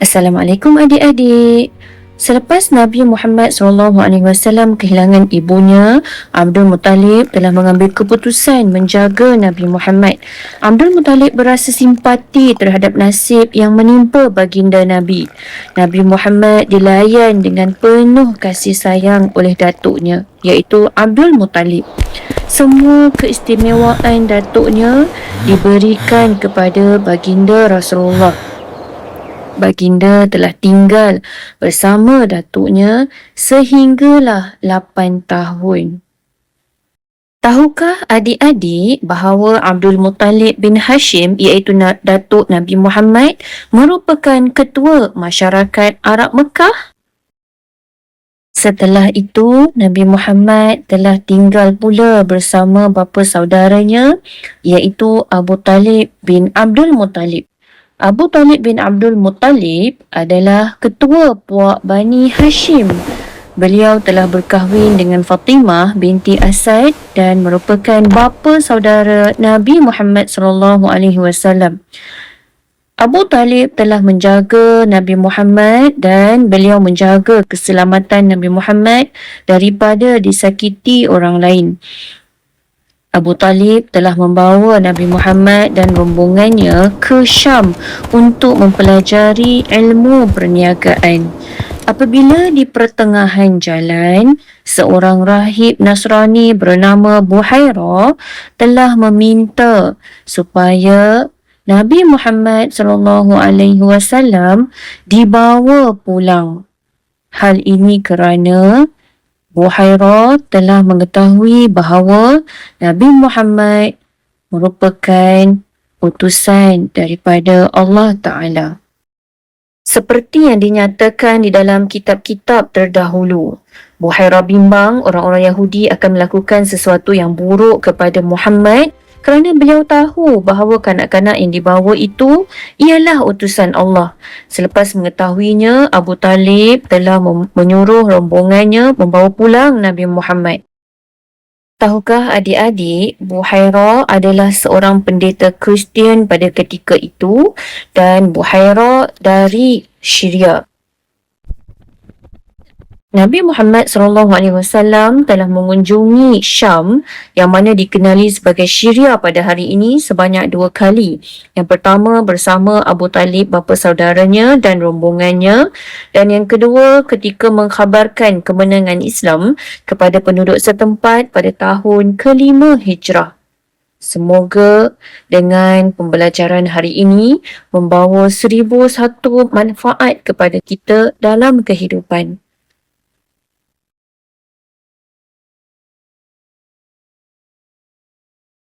Assalamualaikum adik-adik. Selepas Nabi Muhammad SAW kehilangan ibunya, Abdul Muttalib telah mengambil keputusan menjaga Nabi Muhammad. Abdul Muttalib berasa simpati terhadap nasib yang menimpa baginda Nabi. Nabi Muhammad dilayan dengan penuh kasih sayang oleh datuknya, iaitu Abdul Muttalib. Semua keistimewaan datuknya diberikan kepada baginda Rasulullah baginda telah tinggal bersama datuknya sehinggalah 8 tahun. Tahukah adik-adik bahawa Abdul Muttalib bin Hashim iaitu Datuk Nabi Muhammad merupakan ketua masyarakat Arab Mekah? Setelah itu, Nabi Muhammad telah tinggal pula bersama bapa saudaranya iaitu Abu Talib bin Abdul Muttalib. Abu Talib bin Abdul Muttalib adalah ketua puak Bani Hashim. Beliau telah berkahwin dengan Fatimah binti Asad dan merupakan bapa saudara Nabi Muhammad sallallahu alaihi wasallam. Abu Talib telah menjaga Nabi Muhammad dan beliau menjaga keselamatan Nabi Muhammad daripada disakiti orang lain. Abu Talib telah membawa Nabi Muhammad dan rombongannya ke Syam untuk mempelajari ilmu perniagaan. Apabila di pertengahan jalan, seorang rahib Nasrani bernama Buhaira telah meminta supaya Nabi Muhammad sallallahu alaihi wasallam dibawa pulang. Hal ini kerana Buhaira telah mengetahui bahawa Nabi Muhammad merupakan utusan daripada Allah Ta'ala. Seperti yang dinyatakan di dalam kitab-kitab terdahulu, Buhaira bimbang orang-orang Yahudi akan melakukan sesuatu yang buruk kepada Muhammad kerana beliau tahu bahawa kanak-kanak yang dibawa itu ialah utusan Allah. Selepas mengetahuinya, Abu Talib telah menyuruh rombongannya membawa pulang Nabi Muhammad. Tahukah adik-adik, Buhaira adalah seorang pendeta Kristian pada ketika itu dan Buhaira dari Syria. Nabi Muhammad SAW telah mengunjungi Syam yang mana dikenali sebagai Syria pada hari ini sebanyak dua kali. Yang pertama bersama Abu Talib bapa saudaranya dan rombongannya dan yang kedua ketika mengkhabarkan kemenangan Islam kepada penduduk setempat pada tahun kelima Hijrah. Semoga dengan pembelajaran hari ini membawa seribu satu manfaat kepada kita dalam kehidupan.